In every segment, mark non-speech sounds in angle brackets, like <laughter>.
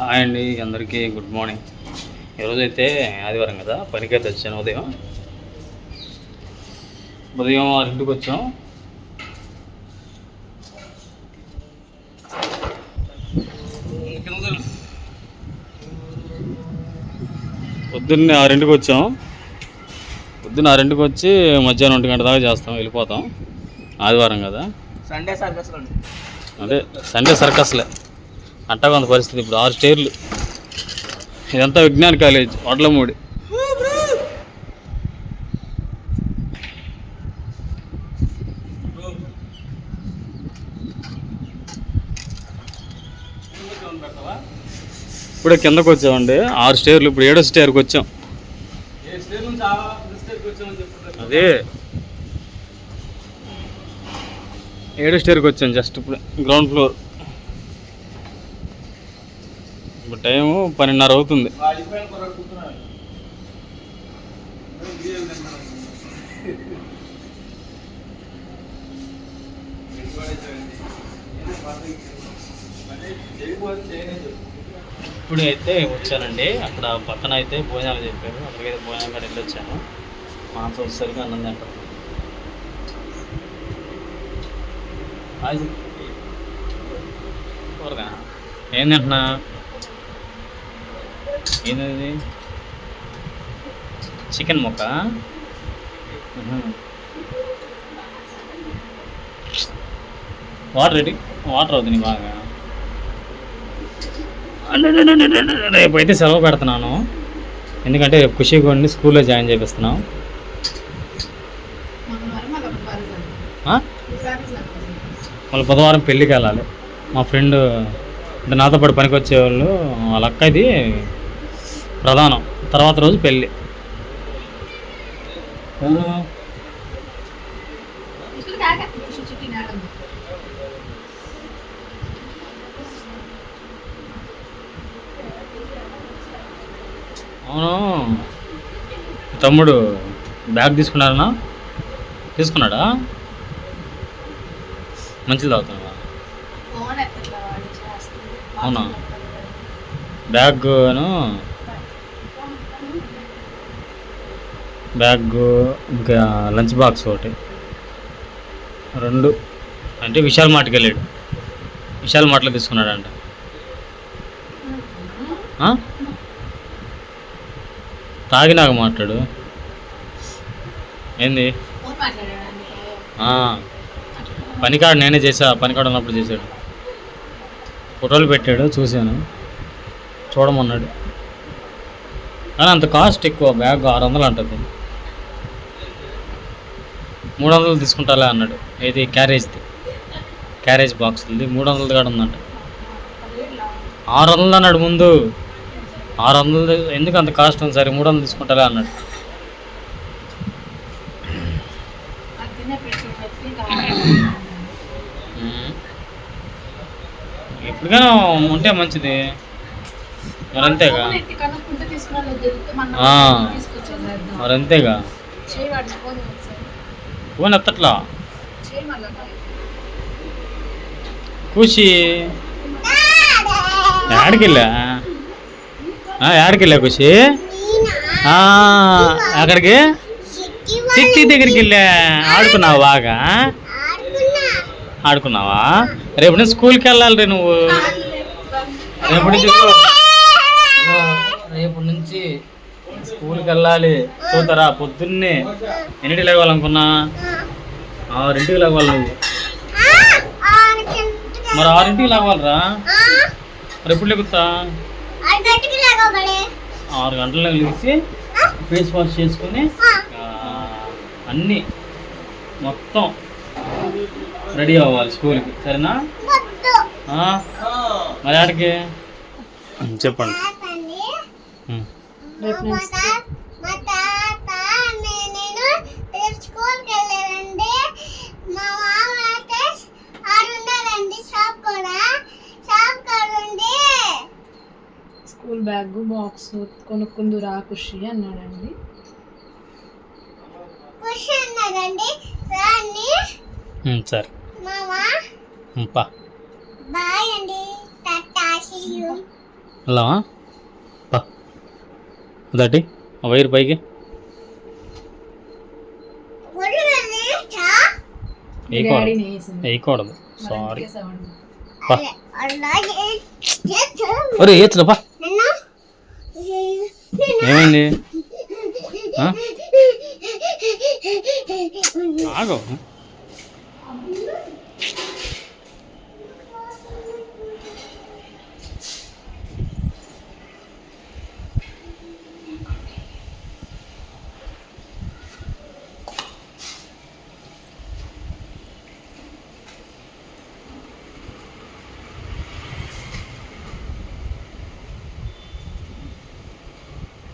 Hi అండి అందరికీ good morning. ఈరోజైతే ఆదివారం కదా పనికైతే వచ్చాను ఉదయం. ఉదయం ఆరింటికి వచ్చాం. పొద్దున్నే ఆరింటికి వచ్చాం. పొద్దున్న ఆరింటికి వచ్చి మధ్యాహ్నం ఒంటి గంట దాకా చేస్తాం వెళ్ళిపోతాం. ఆదివారం కదా. సండే సర్కస్ అదే సండే సర్కస్లే. అంటా కొంత పరిస్థితి ఇప్పుడు ఆరు స్టేర్లు ఇదంతా విజ్ఞాన్ కాలేజ్ వడ్లమూడి. ఇప్పుడే కిందకు వచ్చామండి. ఆరు స్టేర్లు ఇప్పుడు ఏడో స్టేర్కి వచ్చాం. అదే. ఏడో స్టేర్కి వచ్చాం జస్ట్ ఇప్పుడు గ్రౌండ్ ఫ్లోర్ ఇప్పుడు టైము పన్నెండున్నర అవుతుంది. ఇప్పుడు అయితే వచ్చానండి. అక్కడ పక్కన అయితే భోజనాలు చెప్పారు. అక్కడికైతే భోజనం కాడ వెళ్ళి వచ్చాను మాంసం వచ్చేసరికి అన్నం తింటాం ఏం తింటున్నా ఏంది చికెన్ ముక్క వాటర్ రెడీ? వాటర్ అవుతుంది బాగా? రేపు అయితే సెలవు పెడుతున్నాను ఎందుకంటే రేపు ఖుషి కొన్ని స్కూల్లో జాయిన్ చేపిస్తున్నాం ఆ? మళ్ళీ బుధవారం పెళ్ళికి వెళ్ళాలి. మా ఫ్రెండ్ అంటే నాతో పాటు పనికి వచ్చేవాళ్ళు వాళ్ళ అక్క ఇది ప్రధానం. తర్వాత రోజు పెళ్ళి? అవును. తమ్ముడు బ్యాగ్ తీసుకున్నారనా? తీసుకున్నాడా? మంచిది తాగుతున్నావా? అవునా? బ్యాగ్ను బ్యాగ్ ఇంకా లంచ్ బాక్స్ ఒకటి. రెండు. అంటే విశాల్ మార్ట్కి వెళ్ళాడు. విశాల్ మార్ట్లో తీసుకున్నాడంట. ఆ? తాగినాక మాట్లాడు. ఏంది? పనికాడు నేనే చేసా పనికాడు ఉన్నప్పుడు చేశాడు. ఫోటోలు పెట్టాడు చూశాను. చూడమన్నాడు. కానీ అంత కాస్ట్ ఎక్కువ బ్యాగ్ ఆరు వందలు అంటుంది. మూడు వందలు తీసుకుంటాలే అన్నాడు. ఏది? క్యారేజ్ది. క్యారేజ్ బాక్స్ది మూడు వందలది కూడా ఉందంట. ఆరు వందలు అన్నాడు ముందు. ఆరు వందలు ఎందుకు అంత కాస్ట్ ఉంది సరే? మూడు వందలు తీసుకుంటాలే అన్నాడు. ఎప్పటికైనా ఉంటే మంచిది. మరి అంతేగా? ఫోన్ ఎత్తట్లా కూసి యాడికెళ్ళా? యాడికెళ్ళా కూసి అక్కడికి? చిట్టి దగ్గరికి వెళ్ళా ఆడుకున్నావా బాగా? ఆడుకున్నావా? రేపు నుంచి స్కూల్కి వెళ్ళాలి రే నువ్వు. రేపు నుంచి రేపు నుంచి స్కూల్కి వెళ్ళాలి. చూతారా పొద్దున్నే ఎన్నింటికి లేవాలనుకున్నా? ఆరింటికి లేవాలి నువ్వు. మరి ఆరింటికి లేవాలరా? మరి ఎప్పుడు లేకుతా ఆరు గంటలకు లేచి ఫేస్ వాష్ చేసుకుని ఆ, అన్నీ మొత్తం రెడీ అవ్వాలి స్కూల్కి. సరేనా? ఆ? మరి ఆడికి? చెప్పండి ఉం. రేపు నుంచి మా తాత నేను రేపు స్కూల్కి వెళ్ళానండి మా మామ అయితే ఆడున్నారండి షాప్ కూడా షాప్ కూడా ఉంది స్కూల్ బ్యాగ్ బాక్స్ కొనుక్కుందురా ఖుషి అన్నాడండి. సరే. వైర్ పైకి? వేయకూడదు. సారీ? ఒరే వేయచ్చులే పా. నిన్ను? ఏమైంది? ఆ? ఆగు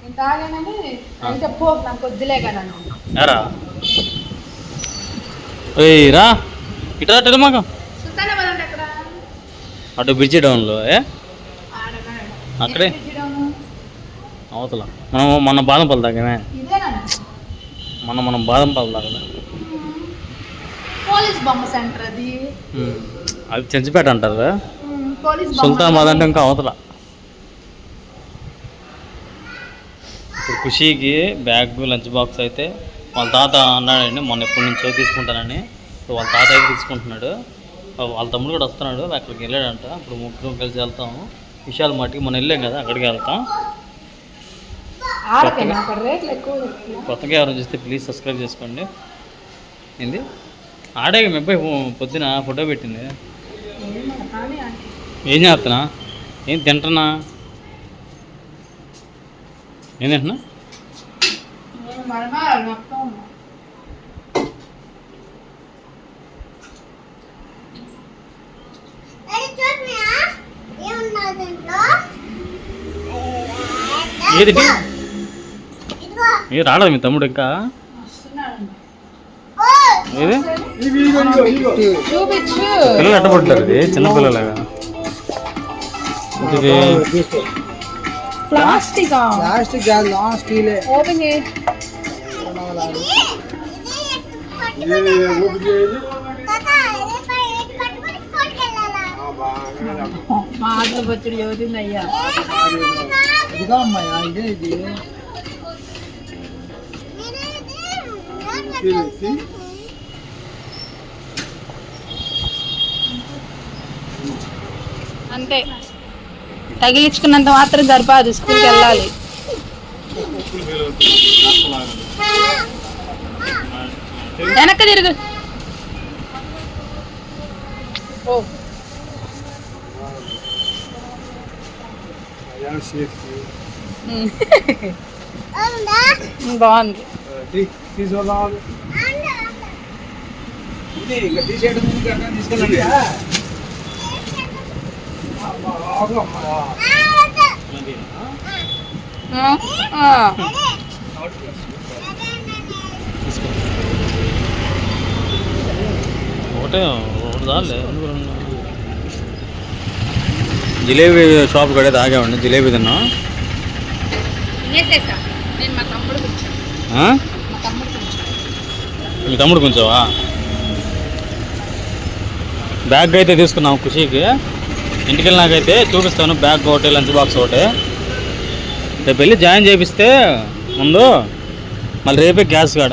నేను తాగానని అయితే పో నాకు వద్దులే కదా ఎరా? ఏయ్ రా. ఇట్రా అటు మాకు. అటు బ్రిడ్జి డౌన్లో ఏ. అక్కడే? అవతల. మనం మన బాదం పళ్ళు తాగామే మనం మనం బాదం పళ్ళు తాగదా పోలీస్ బొమ్మ సెంటర్ అది. చెంచిపేట అంటారు సుల్తానాబాద్ అంటే ఇంకా అవతల. ఇప్పుడు ఖుషీకి బ్యాగ్ లంచ్ బాక్స్ అయితే వాళ్ళ తాత అన్నాడండి మొన్న ఎప్పటి నుంచో తీసుకుంటానని. ఇప్పుడు వాళ్ళ తాత అయితే తీసుకుంటున్నాడు. వాళ్ళ తమ్ముడు కూడా వస్తున్నాడు అక్కడికి వెళ్ళాడంట. ఇప్పుడు ముగ్గురు కలిసి వెళ్తాము విశాల్ మట్టికి మనం వెళ్ళాం కదా అక్కడికి వెళ్తాం. కొత్తగా ఎవరైనా చూస్తే ప్లీజ్ సబ్స్క్రైబ్ చేసుకోండి. ఏంది? ఆడే మీ అబ్బాయి పొద్దున ఫోటో పెట్టింది. ఏం చేస్తున్నా ఏం తింటున్నా ఏం తింటున్నా? ఏది. ఏ రాలేదు మీ తమ్ముడు ఇంకా? ఏది? పిల్లలు ఎట్టబడ్డారు ఇది? చిన్నపిల్లలాగా ఇది ప్లాస్టిక్ ప్లాస్టిక్ కాదు లాంగ్ స్టీలే ఓపెన్ చేయి ఇది ఇది పట్టుకుని- తాత, ఇది పై- ఇది పట్టుకుని స్కూల్కి వెళ్ళాలా? మా ఆటలు బొచ్చుడు చదువుతుంది అయ్యా ఇదిగా అమ్మాయి ఇది. అంతే తగిలించుకున్నంత మాత్రం సరిపోదు స్కూల్కి వెళ్ళాలి. వెనక్కి తిరుగు. ఓ. <laughs> ఉందా? బాగుంది. తీసుకోవాలి ఉందా? ఉందా? ఇంకా తీసేయడం తీసుకెళ్ళండి ఆ, వద్దు. ఆ, అదే. తీసుకో. ఒకటే? జిలేబీ షాప్ కడే తాగామండి జిలేబీ తిన్నాం తినేసేసా. నేను మా తమ్ముడు కూర్చో ఆ? మా తమ్ముడు కూర్చో మీ తమ్ముడు కొంచెవా బ్యాగ్ అయితే తీసుకున్నాం ఖుషీకి. ఇంటికి వెళ్ళినాకైతే చూపిస్తాను. బ్యాగ్ ఒకటి లంచ్ బాక్స్ ఒకటి. రేపు వెళ్ళి జాయిన్ చేపిస్తే ముందు మళ్ళీ రేపే గ్యాస్ కాడ.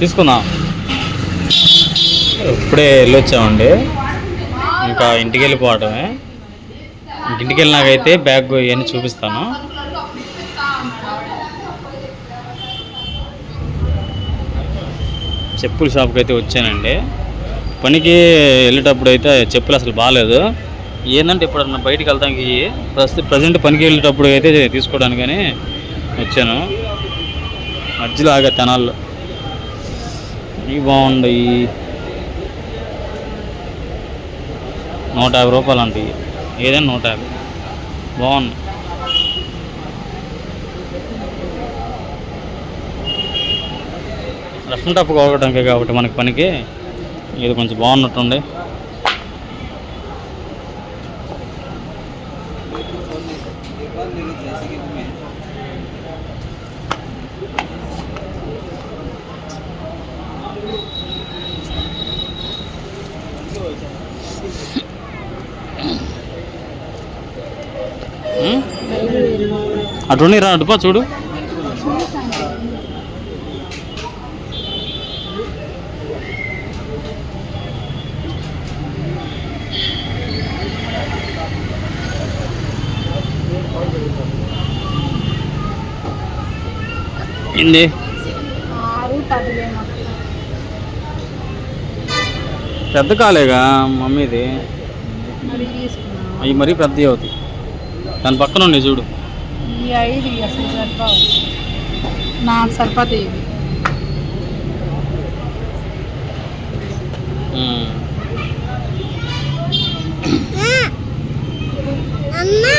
తీసుకుందాం ఇప్పుడే వెళ్ళొచ్చామండి. ఇంకా ఇంటికి వెళ్ళిపోవటమే ఇంక ఇంటికి వెళ్ళినాకైతే బ్యాగ్ ఇవన్నీ చూపిస్తాను. చెప్పుల షాప్కి అయితే వచ్చానండి. పనికి వెళ్ళేటప్పుడు అయితే చెప్పులు అసలు బాగాలేదు ఏంటంటే ఇప్పుడు బయటికి వెళ్తానికి ప్రస్తుతం ప్రజెంట్ పనికి వెళ్ళేటప్పుడు అయితే తీసుకోవడానికని వచ్చాను. మధ్యలో ఆగా తెనాల్లో. ఇవి బాగుండయి నూట యాభై రూపాయలు అంటే ఏదైనా నూట యాభై. బాగుంది. రఫ్ అండ్ టఫ్ కాబట్టి మనకి పనికి. ఇది కొంచెం బాగున్నట్టుండే. Hmm? అటు రా అటుపా చూడు. ఏంది? పెద్ద కాలేగా మమ్మీది? అవి మరీ పెద్దవి అవుతాయి. దాని పక్కన ఉండే చూడు. నాకు సరిపోతాయి ఇవి ఉమ్. అమ్మా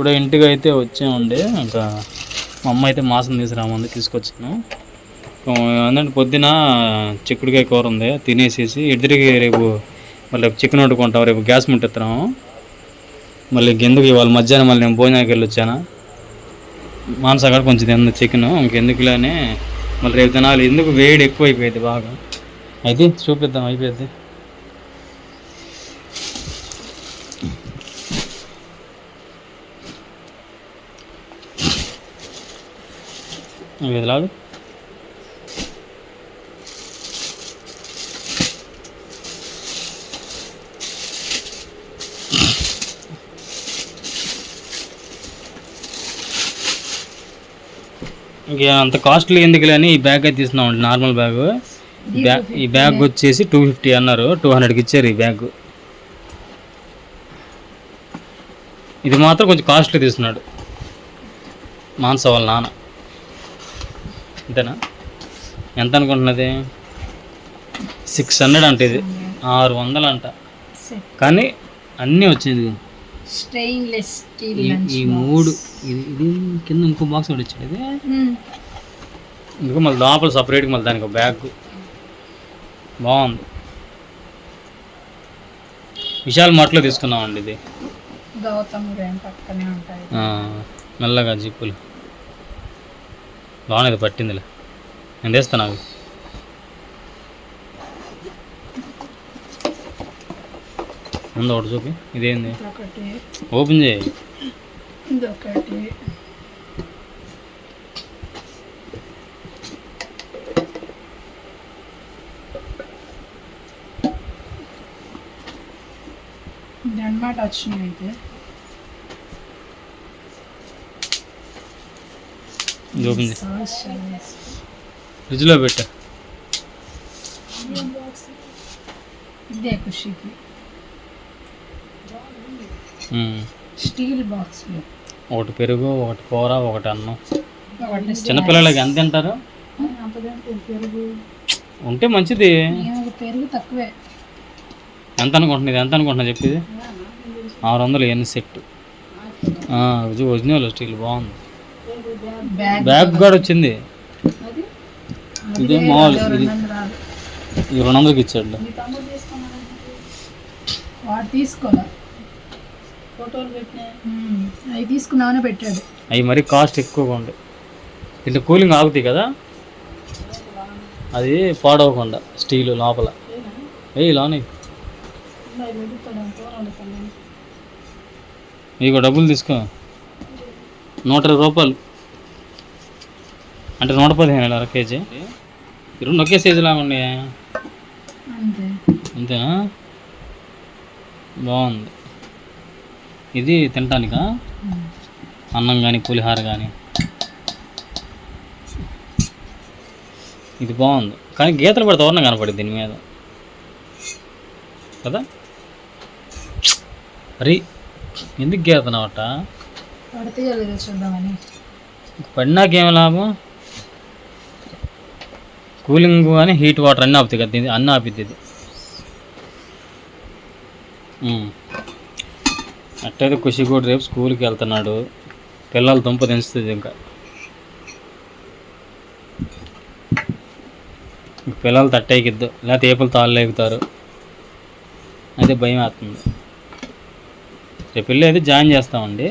ఇప్పుడు ఇంటికి అయితే వచ్చామండి. ఇంకా మా అమ్మ అయితే మాసం తీసుకురామంది తీసుకొచ్చాను. ఏంటంటే పొద్దున చిక్కుడుకాయ కూర ఉంది తినేసేసి ఎదురికి రేపు మళ్ళీ చికెన్ వండుకుంటాం రేపు గ్యాస్ ముట్టెత్తున్నాము మళ్ళీ ఎందుకు ఇవాళ మధ్యాహ్నం మళ్ళీ నేను భోజనానికి వెళ్ళి వచ్చాను మానసగాడు కొంచెం తింది చికెన్ ఇంకెందుకులేని మళ్ళీ రేపు తినాలి. ఎందుకు వేడి ఎక్కువ అయిపోయింది బాగా? అయితే చూపిద్దాం అయిపోయింది. ఇది లాగు ఇంక అంత కాస్ట్లీ ఎందుకులే అని ఈ బ్యాగ్ అయితే తీసుకున్నాం నార్మల్ బ్యాగ్ బ్యాగ్ ఈ బ్యాగ్ వచ్చేసి టూ ఫిఫ్టీ అన్నారు టూ హండ్రెడ్కి ఇచ్చారు ఈ బ్యాగ్ ఇది మాత్రం కొంచెం కాస్ట్లీ తీసుకున్నాడు మానస వాళ్ళ నాన్న. అంతేనా? ఎంత అనుకుంటున్నది? సిక్స్ హండ్రెడ్ అంట ఇది. ఆరు వందలు అంట. కానీ అన్నీ వచ్చింది. స్టెయిన్లెస్ స్టీల్ ఈ- మూడు ఇది ఇది కింద ఇంకో బాక్స్ కూడా ఇచ్చాడు ఇది. ఇందుకు మళ్ళీ లోపల సపరేట్గా మళ్ళీ దానికి ఒక బ్యాగ్ బాగుంది. విశాల్ మార్ట్లో తీసుకున్నామండి ఇది. గౌతమ్ పక్కనే ఉంటాయి. మెల్లగా జిప్పులు. బాగున్నది పట్టిందిలే. నేను తెస్తాను అవి ముందు ఒకటి చూపి. ఇదేంది? ఓపెన్ చేయి. అన్నమాట వచ్చినాయి అయితే. ఇది ఓపెన్. ఫ్రిడ్జ్లో పెట్టా. ఇదే ఖుషికి. ఉమ్. స్టీల్ బాక్స్లో. ఒకటి పెరుగు ఒకటి కూర ఒకటి అన్నం. చిన్నపిల్లలకి ఎంత తింటారు? ఉంటే మంచిది. పెరుగు తక్కువే. ఎంత అనుకుంటున్నది ఎంత అనుకుంటున్నా చెప్పేది ఆరు వందలు ఎన్ని సెట్. ఒరిజినల్ స్టీల్ బాగుంది. బ్యాగ్ బ్యాగ్ కూడా వచ్చింది. ఇదే మామూలు ఇది ఇది రెండు వందలకి ఇచ్చాడు. వాడు తీసుకోలే. ఫోటోలు పెట్టినా? అవి తీసుకున్నామని పెట్టాడు. అవి మరీ కాస్ట్ ఎక్కువగా ఉంటాయి ఇట్లా కూలింగ్ ఆగుతాయి కదా? అది పాడవకుండా స్టీల్ లోపల. ఏ లోని. ఇక డబ్బులు తీసుకో. నూట ఇరవై రూపాయలు. అంటే నూట పదిహేను అర కేజీ. ఈ రెండు ఒకే సైజులా ఉన్నాయి? అంతే. అంతేనా? బాగుంది. ఇది తినటానికా? అన్నం కానీ పులిహార కానీ ఇది బాగుంది. కానీ గీతలు పడితే వర్ణం కనపడింది దీని మీద. కదా? అరే ఎందుకు గీతనవట పడితే చూద్దామని. పడినాకేం లాభం? కూలింగ్ కానీ హీట్ వాటర్ అన్నీ ఆపుతాయి కదా ఇది అన్నీ ఆపిద్ది ఇది. అట్టయితే ఖుషి కూడా రేపు స్కూల్కి వెళ్తున్నాడు. పిల్లలు దుంప దించుతుంది ఇంకా పిల్లలు తట్టేకిద్దు లేకపోతే ఏపులు తాళ్ళు లేగుతారు. అదే భయం వేస్తుంది. రేపు వెళ్ళి అయితే జాయిన్ చేస్తామండి.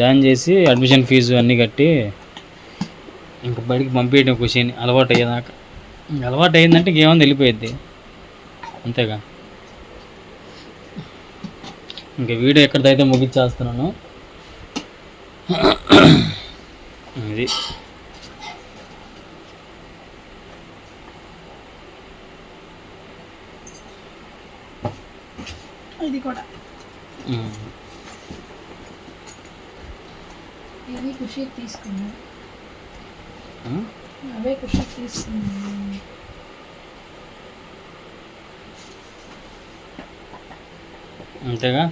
జాయిన్ చేసి అడ్మిషన్ ఫీజు అన్నీ కట్టి ఇంక బయటికి పంపించడం ఖుషిని అలవాటు అయ్యేదాకా ఇంక అలవాటు అయిందంటే ఇంకేముంది వెళ్ళిపోయిద్ది అంతేగా. ఇంకా వీడియో ఎక్కడిదైతే ముగించేస్తున్నాను. ఇది ఇది కూడా. ఉమ్. ఇది ఖుషి తీసుకున్నా ఉమ్. అవే ఖుషి తీసుకున్నా అంతేగా.